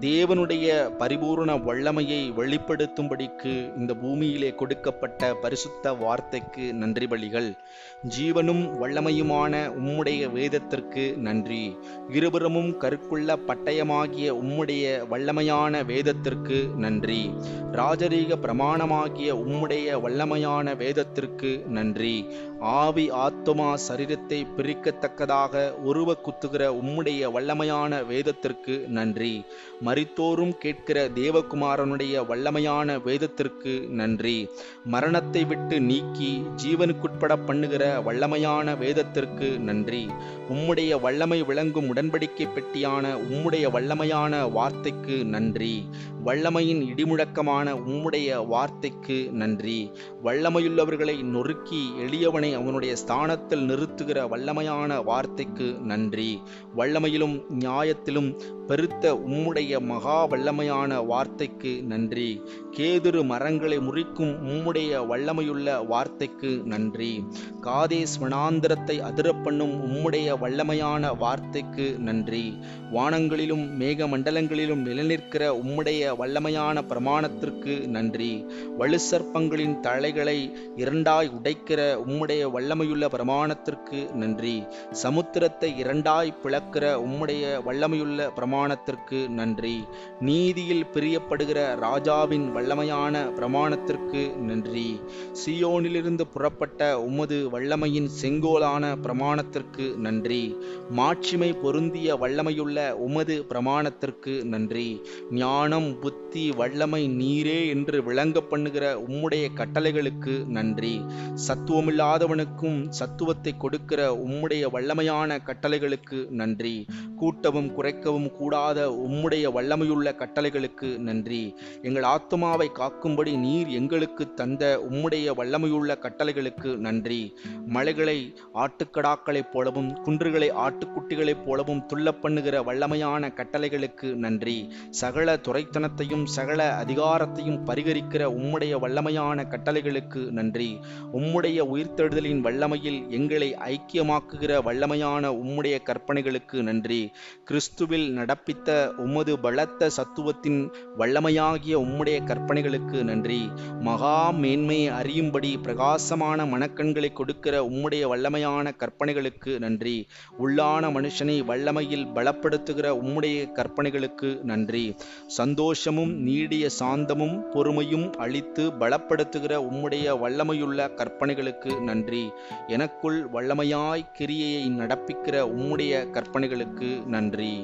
தேவனுடைய பரிபூர்ண வல்லமையை வெளிப்படுத்தும்படிக்கு இந்த பூமியிலே கொடுக்கப்பட்ட பரிசுத்த வார்த்தைக்கு நன்றி பலிகள். ஜீவனும் வல்லமையுமான உம்முடைய வேதத்திற்கு நன்றி. இருபுறமும் கருக்குள்ள பட்டயமாகிய உம்முடைய வல்லமையான வேதத்திற்கு நன்றி. ராஜரீக பிரமாணமாகிய உம்முடைய வல்லமையான வேதத்திற்கு நன்றி. ஆவி ஆத்மா சரீரத்தை பிரிக்கத்தக்கதாக உருவ குத்துகிற உம்முடைய வல்லமையான வேதத்திற்கு நன்றி. மறித்தோறும் கேட்கிற தேவகுமாரனுடைய வல்லமையான வேதத்திற்கு நன்றி. மரணத்தை விட்டு நீக்கி ஜீவனுக்குட்பட பண்ணுகிற வல்லமையான வேதத்திற்கு நன்றி. உம்முடைய வல்லமை விளங்கும் உடன்படிக்கை பெட்டியான உம்முடைய வல்லமையான வார்த்தைக்கு நன்றி. வல்லமையின் இடிமுழக்கமான உம்முடைய வார்த்தைக்கு நன்றி. வல்லமையுள்ளவர்களை நொறுக்கி எளியவனை அவனுடைய ஸ்தானத்தில் நிறுத்துகிற வல்லமையான வார்த்தைக்கு நன்றி. வல்லமையிலும் நியாயத்திலும் பெருத்த உம்முடைய மகா வல்லமையான வார்த்தைக்கு நன்றி. கேதுரு மரங்களை முறிக்கும் உம்முடைய வல்லமையுள்ள வார்த்தைக்கு நன்றி. காதேஸ் வனாந்திரத்தை அதிரப்பண்ணும் உம்முடைய வல்லமையான வார்த்தைக்கு நன்றி. வானங்களிலும் மேக மண்டலங்களிலும் நிலநிற்கிற உம்முடைய வல்லமையான பிரமாணத்திற்கு நன்றி. வலுசர்ப்பங்களின் தலைகளை இரண்டாய் உடைக்கிற உம்முடைய வல்லமையுள்ள பிரமாணத்திற்கு நன்றி. சமுத்திரத்தை இரண்டாய் பிளக்கிற உம்முடைய வல்லமையுள்ள பிரமாணத்திற்கு நன்றி. நன்றி நீதியில் பிரியப்படுகிற ராஜாவின் வல்லமையான பிரமாணத்திற்கு நன்றி. சியோனிலிருந்து புறப்பட்ட உமது வல்லமையின் செங்கோலான பிரமாணத்திற்கு நன்றி. மாட்சிமை பொருந்திய வல்லமையுள்ள உமது பிரமாணத்திற்கு நன்றி. ஞானம் புத்தி வல்லமை நீரே என்று விளங்க பண்ணுகிற உம்முடைய கட்டளைகளுக்கு நன்றி. சத்துவமில்லாதவனுக்கும் சத்துவத்தை கொடுக்கிற உம்முடைய வல்லமையான கட்டளைகளுக்கு நன்றி. கூட்டவும் குறைக்கவும் கூடாத உம்முடைய வல்லமையுள்ள கட்டளைகளுக்கு நன்றி. எங்கள் ஆத்மாவை காக்கும்படி நீர் எங்களுக்கு தந்த உம்முடைய வல்லமையுள்ள கட்டளைகளுக்கு நன்றி. மலைகளை ஆட்டுக்கடாக்களைப் போலவும் குன்றுகளை ஆட்டுக்குட்டிகளைப் போலவும் துள்ள பண்ணுகிற வல்லமையான கட்டளைகளுக்கு நன்றி. சகல துரைத்தனத்தையும் சகல அதிகாரத்தையும் பரிகரிக்கிற உம்முடைய வல்லமையான கட்டளைகளுக்கு நன்றி. உம்முடைய உயிர்த்தெழுதலின் வல்லமையில் எங்களை ஐக்கியமாக்குகிற வல்லமையான உம்முடைய கற்பனைகளுக்கு நன்றி. கிறிஸ்துவில் நடப்பித்த உமது பலத்த சத்துவத்தின் வல்லமையாகிய உம்முடைய கற்பனைகளுக்கு நன்றி. மகா மேன்மையை அறியும்படி பிரகாசமான மனக்கண்களை கொடுக்கிற உம்முடைய வல்லமையான கற்பனைகளுக்கு நன்றி. உள்ளான மனுஷனை வல்லமையில் பலப்படுத்துகிற உம்முடைய கற்பனைகளுக்கு நன்றி. சந்தோஷமும் நீடிய சாந்தமும் பொறுமையும் அளித்து பலப்படுத்துகிற உம்முடைய வல்லமையுள்ள கற்பனைகளுக்கு நன்றி. எனக்குள் வல்லமையாய் கிரியையை நடப்பிக்கிற உம்முடைய கற்பனைகளுக்கு நன்றி.